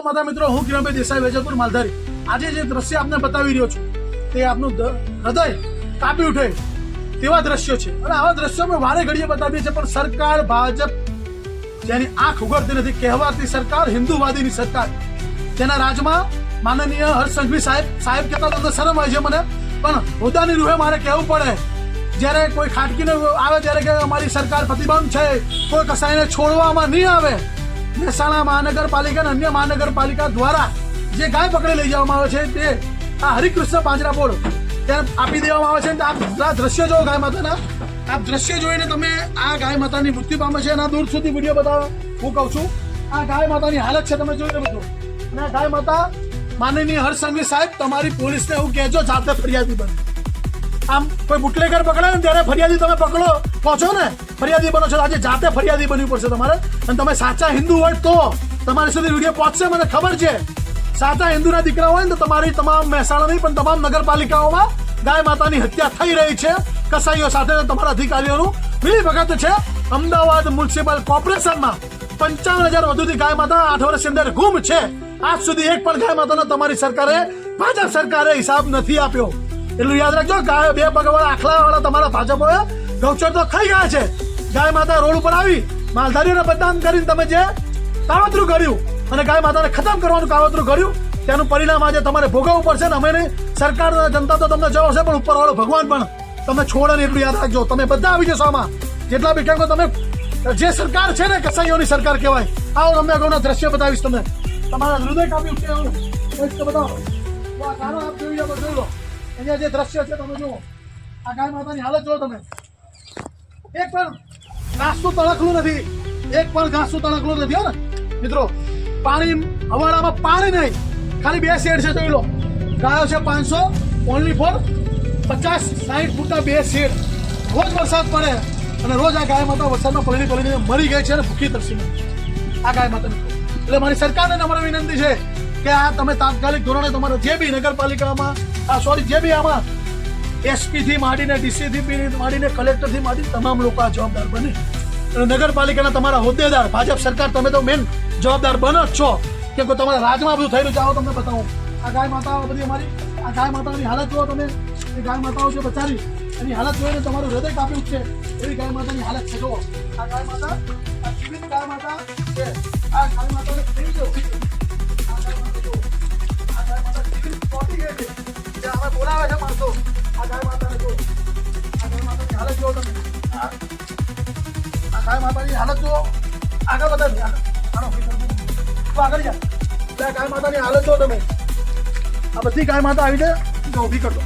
માતા મિત્રો, હું કિરણભાઈ દેસાઈ, વેજલપુર, માલધારી. આજે જે દ્રશ્ય આપને બતાવી રહ્યો છું, તે આપનું હૃદય કાપી ઉઠે તેવા દ્રશ્યો છે. અને આવા દ્રશ્યો અમે વારે ઘડીએ બતાવીએ છીએ, પણ સરકાર, ભાજપ, જેની આંખ ઉગડતી નથી, કહેવાતી સરકાર, હિન્દુવાદીની સરકાર, જેના રાજમાં માનનીય હર્ષ સંઘવી સાહેબ સાહેબ કહેતા તમને શરમ હોય છે મને, પણ હોદાની રૂહે મારે કહેવું પડે. જ્યારે કોઈ ખાટકીને આવે, ત્યારે કે અમારી સરકાર પ્રતિબંધ છે, કોઈ કસાઈને છોડવામાં નહીં આવે મહેસાણા મહાનગરપાલિકા અને અન્ય મહાનગરપાલિકા દ્વારા જે ગાય પકડી લઈ જવામાં આવે છે તે આ હરિકૃષ્ણ પાંજરા બોર્ડ ત્યાં આપી દેવામાં આવે છે આપ આ દ્રશ્ય જોવો ગાય માતાના. આપ દ્રશ્ય જોઈને તમે આ ગાય માતાની મૃત્યુ પામે છે એના દૂર સુધી વીડિયો બતાવો હું કહું છું. આ ગાય માતાની હાલત છે તમે જોઈ બધું અને આ ગાય માતા માનનીય હર્ષ સાહેબ, તમારી પોલીસને એવું કહેજો, જાતે ફરિયાદી બને. આમ કોઈ બુટલેગર પકડાય ને ત્યારે ફરિયાદી તમે પકડો, પહોંચો ને. ફરિયાદી બનો છો. આજે જાતે ફરિયાદી બનવું પડશે તમારે. અને તમે સાચા હિન્દુ હોય તો તમારી સુધી વીડિયો પહોંચશે, મને ખબર છે. સાચા હિન્દુના દીકરા હોય ને તો તમારી તમામ મહેસાણા નહીં પણ તમામ નગરપાલિકાઓમાં ગાય માતાની હત્યા થઈ રહી છે. કસાઈઓ સાથે તમારા અધિકારીઓનું. મિલી ભગત છે, અમદાવાદ મ્યુનિસિપલ કોર્પોરેશનમાં પંચાવન હજાર વધુથી ગાય માતા આઠ વર્ષની અંદર ગુમ છે. આજ સુધી એક પણ ગાય માતાનો તમારી સરકારે, ભાજપ સરકારે હિસાબ નથી આપ્યો. એટલું યાદ રાખજો, ગાય બે પગવાળા આખલા વાળા તમારા ભાજપોએ. ગૌચર તો ખાઈ ગયા છે. ગાય માતા રોડ ઉપર આવી, માલધારીઓને બદનામ કરીને તમે જે કાવતરું કર્યું અને ગાય માતાને ખતમ કરવાનું કાવતરું કર્યું તેનું પરિણામ આજે તમારે ભોગવવું પડશે ને અમે નહીં. સરકાર જનતા તો તમને જવાબ છે પણ ઉપરવાળો ભગવાન પણ તમને છોડે ને એટલું યાદ રાખજો. તમે બધા આવી જશો આમાં. જેટલા બી ટેકો તમે, જે સરકાર છે ને, કસાઈઓની સરકાર કહેવાય. આવો તમને અગાઉના દ્રશ્ય બતાવીશ તમને. તમારા હૃદય કાપી ઉઠે બતાવો. આ ગાનો લો અહીંયા જે દ્રશ્ય છે, તમે જુઓ. આ ગાય માતાની હાલત જુઓ તમે. એક પણ ઘાસનું તણકલું નથી. એક પણ ઘાસનું તણકલું નથી, હો ને. મિત્રો, પાણી હવાડામાં પાણી નહીં. ખાલી બે શેડ છે, જોઈ લો. ગાયો છે પાંચસો, ઓનલી ફોર પચાસ સાઠ ફૂટના બે શેડ રોજ વરસાદ પડે અને રોજ આ ગાય માતા વરસાદમાં પલળી પલળીને મરી ગઈ છે અને ભૂખી તરસી આ ગાય માતા એટલે મારી સરકારને નમ્ર વિનંતી છે કે આ તમે તાત્કાલિક ધોરણે તમારે જે બી નગરપાલિકામાં, આ સોરી જે બી આમાં એસપી થી માંડીને ડીસી થી માંડીને કલેક્ટરથી માંડીને તમામ લોકો આ જવાબદાર બને. અને નગરપાલિકાના તમારા હોદ્દેદાર, ભાજપ સરકાર, તમે તો મેન જવાબદાર બનો જ છો. કેમ કે તમારા રાજમાં બધું થઈ રહ્યું છે. આવો તમને બતાવું. આ ગાય માતાઓ બધી અમારી, આ ગાય માતાઓની હાલત જુઓ તમે. એ ગાય માતાઓ છે બચારી. એની હાલત જોઈને તમારું હૃદય કાપી ઉઠશે. એવી ગાય માતાની હાલત છે. જુઓ. આ ગાય માતા, આ જીવિત ગાય માતા છે. આ ગાય માતાને હાલત જુઓ તમે આ આ ગાય માતાની હાલત જુઓ આગળ બતાવી આગળ આનો તું આગળ જા એટલે આ ગાય માતાની હાલત જુઓ તમે આ બધી ગાય માતા આવી છે જો ઊભી કરતો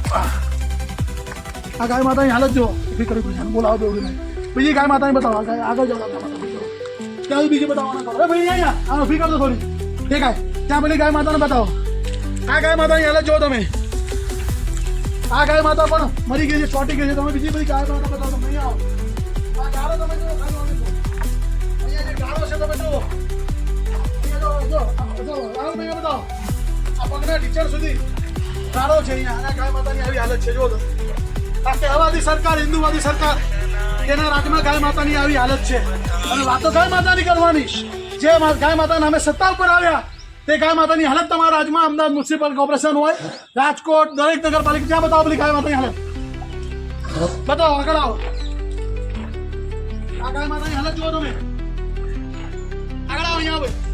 આ ગાય માતાની હાલત જુઓ ઊભી કરવી પડશે આને બોલાવો દોડી નહીં બીજી ગાય માતાની બતાવો આ ગાય આગળ જાઓ ગાય માતા ઊભી કરો. ત્યાં બીજી બતાવવાના કરો અરે ભાઈ અહીંયા આનો ઊભી કરતો થોડી તે ગાય ત્યાં પેલી ગાય માતાને બતાવો આ ગાય માતાની હાલત જુઓ તમે આ ગાય માતા પણ મરી ગઈ છે, ચોટી ગઈ છે. તમે બીજી બધી ગાય માતા બતાવો નહીં આવો. આ ગાળો તમે જુઓ અહીંયા જે ગાળો છે, તમે જુઓ. જો જો જો બતાવો. આ પગના ટીચર સુધી ગાળો છે અહીંયા. આ ગાય માતાની આવી હાલત છે તમે આ કહેવાતી સરકાર, હિન્દુવાદી સરકાર, તેના રાજમાં ગાય માતાની આવી હાલત છે. અને વાતો ગાય માતાની કરવાની. જે ગાય માતા અમે સત્તા ઉપર આવ્યા તે ગાય માતાની હાલત તમારા રાજમાં અમદાવાદ મ્યુનિસિપલ કોર્પોરેશન હોય, રાજકોટ, દરેક નગરપાલિકા ત્યાં બતાવો પેલી ગાય માતાની હાલત. બતાવો, આગળ આવો. આ ગાય માતાની હાલત જુઓ તમે. આગળ આવો, અહીંયા આવો.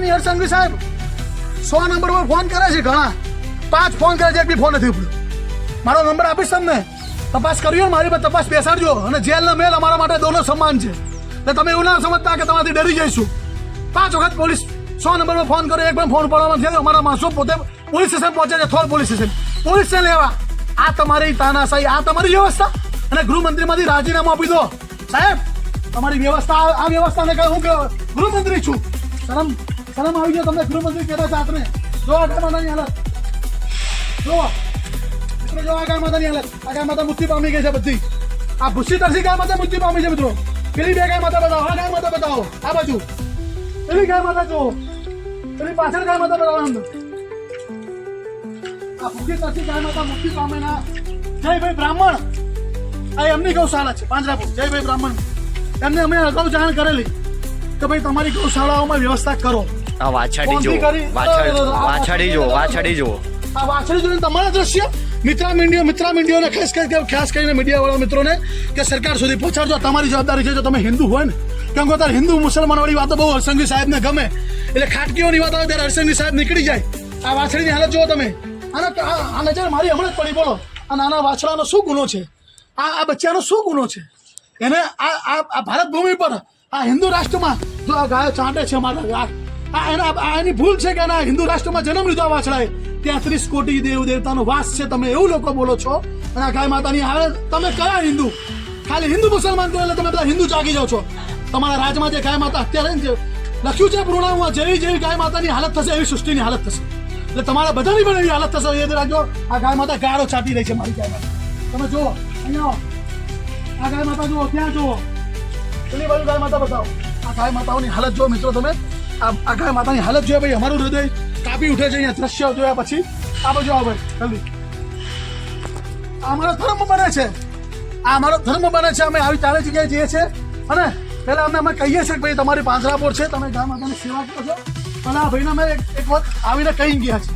માનનીય હર્ષંઘવી સાહેબ. સો નંબર પર ફોન કરે છે ઘણા. પાંચ ફોન કરે છે, એક બી ફોન નથી ઉપડ્યો. મારો નંબર આપીશ તમને? તપાસ કરી મારી પર તપાસ બેસાડજો. અને જેલનો મેલ અમારા માટે દોનો સમાન છે. એટલે તમે એવું ના સમજતા કે તમારાથી ડરી જઈશું. પાંચ વખત પોલીસ સો નંબરમાં ફોન કર્યો, એક પણ ફોન પડવામાં નથી અમારા માણસો પોતે પોલીસ સ્ટેશન પહોંચે છે, Thor police station. Police station લેવા. આ તમારી તાનાશાહી, આ તમારી વ્યવસ્થા. અને ગૃહમંત્રીમાંથી રાજીનામું આપી દો. સાહેબ, તમારી વ્યવસ્થા, આ વ્યવસ્થાને કહે હું ગૃહમંત્રી છું. શરમ શરમ આવી ગયો તમને ગૃહમંત્રી કહેતા આપને જો આગળ માતાની હાલત. જો. મિત્રો, જો આગળ માતાની હાલત. આગળ માતા મૃત્યુ પામી ગઈ છે બધી. આ ભૂસી તરસી ગાય માતા મૃત્યુ પામી છે, મિત્રો. પેલી બે ગાય માતા બતાવો. આ ગાય માતા બતાવો. આ બાજુ. પેલી ગાય માતા જો પેલી પાછળ ગાય માતા બતાવો અંદર. આ ભૂસી તરથી ગાય માતા મુક્તિ પામે ના જયભાઈ બ્રાહ્મણ. આ એમની ગૌશાળા છે, પાંજરાપુર. જયભાઈ બ્રાહ્મણ. એમને અમે અગાઉ જાણ કરેલી કે ભાઈ તમારી ગૌશાળાઓમાં વ્યવસ્થા કરો. આ વાછાડી જો વાછાડી જો વાછાડી જો આ વાછાડી જોઈને તમારા દ્રશ્ય? મિત્રા મીડિયા મિત્રા મીડિયાને ખાસ કરીને ખાસ કરીને મીડિયાવાળા મિત્રોને કે સરકાર સુધી પહોંચાડજો તમારી જવાબદારી છે જો તમે હિન્દુ હોય ને. કેમ કે અત્યારે હિન્દુ મુસલમાન વાળી વાતો બહુ હરસંઘવી સાહેબને ગમે. એટલે ખાટકીઓની વાત આવે ત્યારે હરસંઘવી સાહેબ નીકળી જાય. આ વાછડીની હાલત જુઓ તમે. અને આ નજર મારી હમણાં જ પડી બોલો. આ નાના વાછડાનો શું ગુનો છે? આ આ બચ્ચાનો શું ગુનો છે? એને આ આ આ ભારત ભૂમિ પર આ હિન્દુ રાષ્ટ્રમાં જો આ ગાયો ચાંટે છે મારા આ એના આ એની ભૂલ છે કે એના હિન્દુ રાષ્ટ્રમાં જન્મ લીધો વાછડાએ. તેત્રીસ કોટી દેવ દેવતાનો વાસ છે, તમે એવું લોકો બોલો છો. અને આ ગાય માતાની હારે તમે કયા હિન્દુ? ખાલી હિન્દુ મુસલમાન કહો એટલે તમે બધા હિન્દુ જાગી જાઓ છો. તમારા રાજમાં જે ગાય માતા અત્યારે જે લખ્યું છે પૂર્ણાંગમાં, જેવી જેવી ગાય માતાની હાલત થશે, એવી સૃષ્ટિની હાલત થશે. એટલે તમારા બધાની પણ એવી હાલત થશે, યાદ રાખજો. આ ગાય માતા ગાળો ચાટી રહી છે મારી ગાય માતા. તમે જુઓ, અહીંયા આ ગાય માતા જુઓ, ત્યાં જુઓ. પેલી બાજુ ગાય માતા બતાવો. આ ગાય માતાઓની હાલત જુઓ મિત્રો તમે. આ આ માતાની હાલત જોઈએ ભાઈ અમારું હૃદય કાપી ઉઠે છે અહીંયા દ્રશ્ય જોયા પછી. આ બાજુ આવો ભાઈ, જલ્દી. આ અમારો ધર્મ બને છે. આ અમારો ધર્મ બને છે. અમે આવી ચારે જગ્યાએ જઈએ છીએ. અને પહેલાં અમે અમે કહીએ છીએ કે ભાઈ તમારી પાંજરાપોર છે, તમે ગામ માતાની સેવા કરો છો. અને આ ભાઈને અમે એક વખત આવીને કહી ગયા છે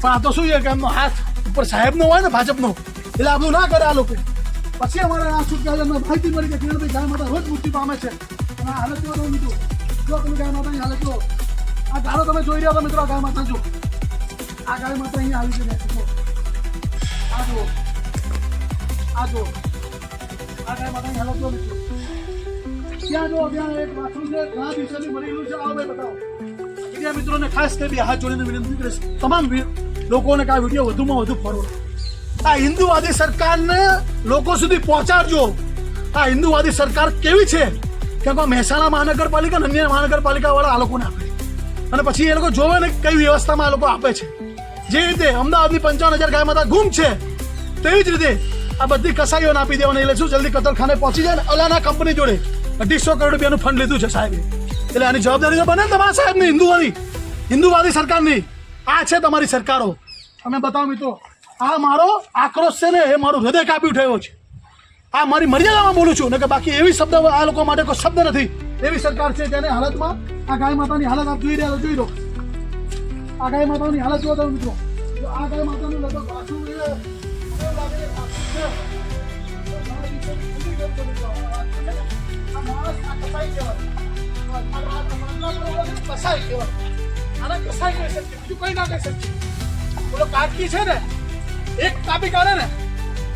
પણ આ તો શું છે કે એમનો હાથ ઉપર સાહેબનો હોય ને ભાજપનો? એટલે આપણું ના કરે આ લોકો. પછી અમારે આ શું કહેવાય માહિતી મળી કે કિરણભાઈ ગાય માતા રોજ મૃત્યુ પામે છે. અને આ હાલત જોવા દઉં મિત્રો જો તમે ગાય માતાની હાલે જો આ ધારો તમે જોઈ રહ્યા છો મિત્રો, આ ગાય માતા જો આ ગાય માતા અહીંયા આવી છે જો. આ જો આ જો આ ગાય માતાની હાલે જો મિત્રો. ત્યાં જો ત્યાં એક વાછરું છે મિત્રોને ખાસ કરી હાથ જોડીને વિનંતી કરીશ. તમામ લોકોને આ વીડિયો વધુમાં વધુ ફોરવર્ડ આ હિન્દુવાદી સરકારને લોકો સુધી પહોંચાડજો. આ હિન્દુવાદી સરકાર કેવી છે? કેમ કોઈ મહેસાણા મહાનગરપાલિકા અને અન્ય મહાનગરપાલિકાવાળા આ લોકોને આપે. અને પછી એ લોકો જોવે ને કઈ વ્યવસ્થામાં આ લોકો આપે છે. જે રીતે અમદાવાદની પંચાવન હજાર ગાય માતા ગુમ છે, તેવી જ રીતે આ બધી કસાઈઓને આપી દેવાની એટલે શું જલ્દી કતલખાને પહોંચી જાય ને અલાના કંપની જોડે અઢીસો કરોડ રૂપિયાનું ફંડ લીધું છે સાહેબે. એટલે આની જવાબદારી તો બને તમારા સાહેબની હિન્દુઓની હિન્દુવાદી સરકારની. આ છે તમારી સરકારો. તમે બતાવો મિત્રો, આ મારો આક્રોશ છે ને એ મારું હૃદય કાપી ઉઠાયો છે. આ મારી મર્યાદામાં બોલું છું. કે બાકી એવી શબ્દ આ લોકો માટે કોઈ શબ્દ નથી. એવી સરકાર છે તેને હાલતમાં આ ગાય માતાની હાલત આપ જોઈ રહ્યા જોઈ લો. આ ગાય માતાની હાલત જોવા તમે મિત્રો. આ ગાય માતાનું લગભગ પાછું કસાઈ કહેવાય. બોલો કાટકી છે ને એક કાપી કાઢે ને,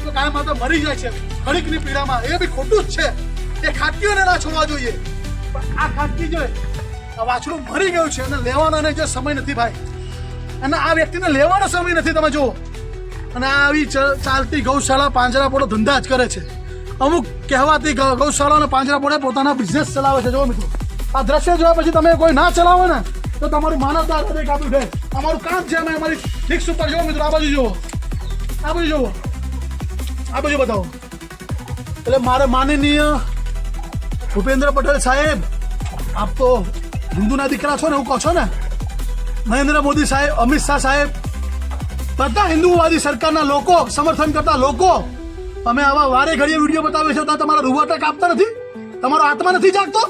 તો ગાય માતા મરી જાય છે. ઘડીકની પીડામાં એ બી ખોટું જ છે. એ ખાટકીઓને ના છોડવા જોઈએ. પણ આ ખાટકી જોઈએ આ વાછડું મરી ગયું છે અને લેવાનો એને જે સમય નથી ભાઈ. અને આ વ્યક્તિને લેવાનો સમય નથી, તમે જુઓ. અને આ આવી ચાલતી ગૌશાળા પાંજરાપોળો ધંધા જ કરે છે. અમુક કહેવાતી ગૌશાળા અને પાંજરાપોળે પોતાના બિઝનેસ ચલાવે છે જો મિત્રો. આ દ્રશ્ય જોયા પછી તમે કોઈ ના ચલાવો ને, તો તમારું માનવતા હૃદય કાપ્યું છે. અમારું કામ છે અમે અમારી ફિક્સ ઉપર, જુઓ મિત્રો, આ બાજુ જુઓ. આ બાજુ જુઓ. આ બાજુ બતાવો. એટલે મારે માનનીય ભૂપેન્દ્ર પટેલ સાહેબ, આપ તો હિન્દુના દીકરા છો ને, એવું કહો છો ને? નરેન્દ્ર મોદી સાહેબ, અમિત શાહ સાહેબ, બધા હિન્દુવાદી સરકારના લોકો, સમર્થન કરતા લોકો, અમે આવા વારે ઘડીએ વીડિયો બતાવે છે ત્યાં તમારા રૂવાટા કાપતા નથી, તમારો આત્મા નથી જાગતો?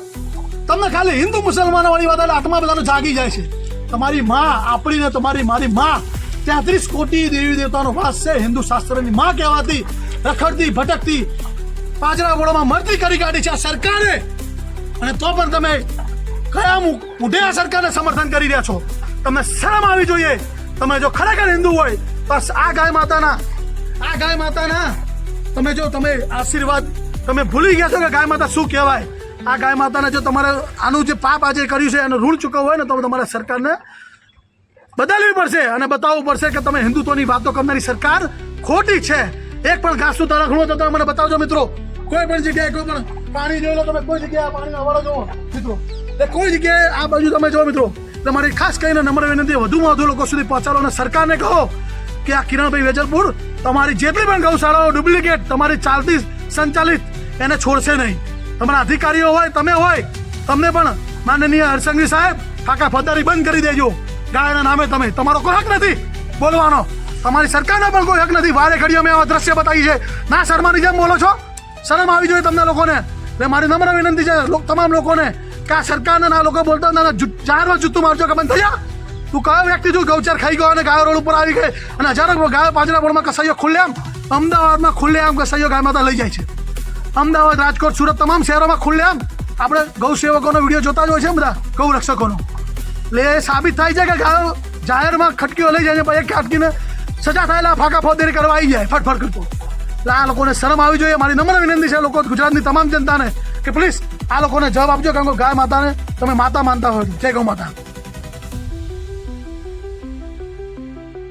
તમને ખાલી હિન્દુ મુસલમાનો વાળી વાત આત્મા બધાનો જાગી જાય છે. તમારી માં, આપણી ને તમારી મારી માં, તેત્રીસ કોટી દેવી દેવતાનો વાસ છે, હિન્દુ શાસ્ત્રની માં કહેવાતી, રખડતી, ભટકતી પાંજરાપોળામાં મરતી કરી કાઢી છે આ સરકારે. અને તો પણ તમે કયા મુઢે આ સરકારને સમર્થન કરી રહ્યા છો? તમને શરમ આવી જોઈએ? તમે જો ખરેખર હિન્દુ હોય, બસ આ ગાય માતાના, આ ગાય માતાના, તમે જો, તમે આશીર્વાદ, તમે ભૂલી ગયા છો કે ગાય માતા શું કહેવાય? આ ગાય માતાને જો તમારે આનું જે પાપ આજે કર્યું છે, એનું ઋણ ચૂકવવું હોય ને, તો તમારે સરકારને બદલવી પડશે અને બતાવવું પડશે કે તમે હિન્દુત્વની વાતો કરનારી સરકાર ખોટી છે. એક પણ ઘાસનું તરખણું હોય તો તમે મને બતાવજો મિત્રો. કોઈ પણ જગ્યાએ, કોઈ પણ પાણી જોઈ લો તમે, કોઈ જગ્યાએ પાણીનો અવાડો જોવો. મિત્રો, એટલે કોઈ જગ્યાએ આ બાજુ તમે જો મિત્રો, તમારી ખાસ કરીને નમ્ર વિનંતી, વધુમાં વધુ લોકો સુધી પહોંચાડો અને સરકારને કહો કે આ કિરણભાઈ વેજલપુર તમારી જેટલી પણ ગૌશાળાઓ ડુપ્લિકેટ, તમારી ચાલતી સંચાલિત, એને છોડશે નહીં. તમારા અધિકારીઓ હોય, તમે હોય, તમને પણ માનનીય હરસંઘવી સાહેબ કાકા ફદારી બંધ કરી દેજો. ગાયના નામે તમે. તમારો કોઈ હક નથી બોલવાનો. તમારી સરકારનો પણ કોઈ હક નથી. વારે ઘડીએ આવા દ્રશ્ય બતાવી છે ના, શર્માની જેમ બોલો છો? શરમ આવી જોઈએ તમને લોકોને. એટલે મારી નમ્ર વિનંતી છે લોક તમામ લોકોને કે આ સરકારને આ લોકો બોલતા ના જાહેરમાં જૂતું મારજો કે બંધ જા તું કયો વ્યક્તિ છું? ગૌચર ખાઈ ગયો અને ગાયો રોડ ઉપર આવી ગઈ. અને હજારો ગાયો પાંજરા બોર્ડમાં કસાઈઓ ખુલ્લેઆમ અમદાવાદમાં ખુલ્લેઆમ કસાઈઓ ગાય માતા લઈ જાય છે. અમદાવાદ, રાજકોટ, સુરત તમામ શહેરોમાં ખુલ્લેઆમ આપણે ગૌ સેવકોનો વીડિયો જોતા જ હોય છે બધા, ગૌ રક્ષકોનો. એટલે એ સાબિત થાય છે કે ગાયો જાહેરમાં ખટકીઓ લઈ જાય છે પછી ખટકીને સજા થયેલા ફાંકા ફોદેરી કરવા આવી જાય. ફટફટ કરતો. આ લોકોને શરમ આવી જોઈએ. મારી નમ્ર વિનંતી છે લોકો, ગુજરાતની તમામ જનતાને કે પ્લીઝ આ લોકોને જવાબ આપજો, કારણ કે ગાય માતાને તમે માતા માનતા હોય જય ગૌ માતા.